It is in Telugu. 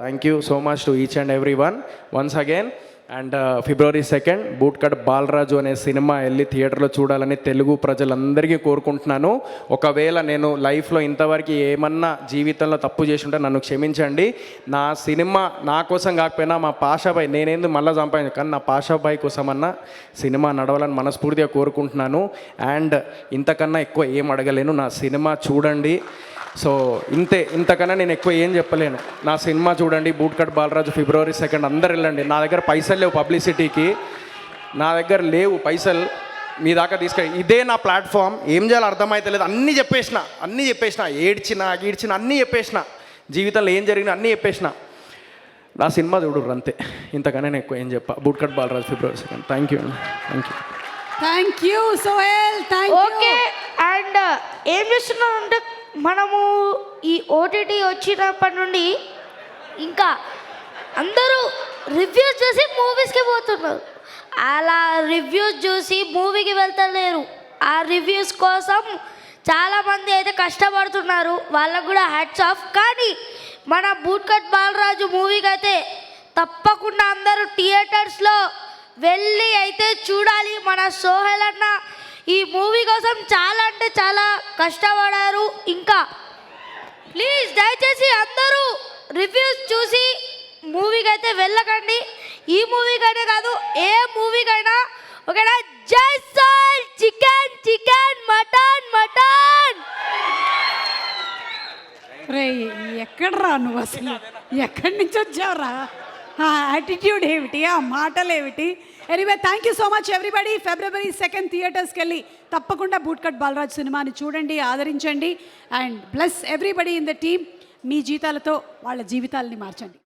Thank you so much to each and every one once again and February second bootcut Balaraju అనే సినిమా వెళ్ళి థియేటర్లో చూడాలని తెలుగు ప్రజలందరికీ కోరుకుంటున్నాను. ఒకవేళ నేను లైఫ్లో ఇంతవరకు ఏమన్నా జీవితంలో తప్పు చేసి ఉంటే నన్ను క్షమించండి. నా సినిమా నా కోసం కాకపోయినా మా పాషాబాయ్ నేనేందు మళ్ళీ సంపాదించు కానీ నా పాషాబాయ్ కోసమన్నా సినిమా నడవాలని మనస్ఫూర్తిగా కోరుకుంటున్నాను. అండ్ ఇంతకన్నా ఎక్కువ ఏం అడగలేను. నా సినిమా చూడండి. సో ఇంతే ఇంతకన్నా నేను ఎక్కువ ఏం చెప్పలేను. నా సినిమా చూడండి boot cut Balaraju February second అందరు వెళ్ళండి. నా దగ్గర పైసలు లేవు పబ్లిసిటీకి. నా దగ్గర లేవు పైసలు. మీ దాకా తీసుకెళ్ళి ఇదే నా ప్లాట్ఫామ్. ఏం చేయాలో అర్థమైతే అన్నీ చెప్పేసిన అన్నీ చెప్పేసిన. ఏడ్చిన గీడ్చిన అన్నీ చెప్పేసిన. జీవితంలో ఏం జరిగినా అన్నీ చెప్పేసిన. నా సినిమా చూడరు అంతే. ఇంతకన్నా నేను ఎక్కువ ఏం చెప్పా. Bootcut Balaraju February second thank you thank you thank you Sohel thank okay and ఏం చేస్తున్నాం అంటే మనము ఈ ఓటీటీ వచ్చినప్పటి నుండి ఇంకా అందరూ రివ్యూస్ చూసి మూవీస్కి పోతున్నారు. అలా రివ్యూస్ చూసి మూవీకి వెళ్తలేరు. ఆ రివ్యూస్ కోసం చాలామంది అయితే కష్టపడుతున్నారు. వాళ్ళకు కూడా హ్యాట్స్ ఆఫ్ కానీ మన బూట్కట్ బాలరాజు మూవీకి అయితే తప్పకుండా అందరూ థియేటర్స్లో వెళ్ళి అయితే చూడాలి. మన సోహెల్ అన్న ఈ మూవీ కోసం చాలా అంటే చాలా కష్టపడారు. ఇంకా ప్లీజ్ దయచేసి అందరూ రివ్యూస్ చూసి మూవీకి అయితే వెళ్ళకండి. ఈ మూవీకైనా కాదు ఏ మూవీకైనా. ఓకేనా? జై సాల్ చికెన్ చికెన్ మటన్ మటన్! రే ఎక్కడరా నువ్వు అసలు? ఎక్కడి నుంచి వచ్చావురా? ఆ యాటిట్యూడ్ ఏమిటి? ఆ మాటలు ఏమిటి? Anyway thank you so much everybody February second థియేటర్స్కి వెళ్ళి తప్పకుండా బూట్కట్ బాలరాజ్ సినిమాని చూడండి ఆదరించండి and plus everybody in the team మీ జీతాలతో వాళ్ళ జీవితాలని మార్చండి.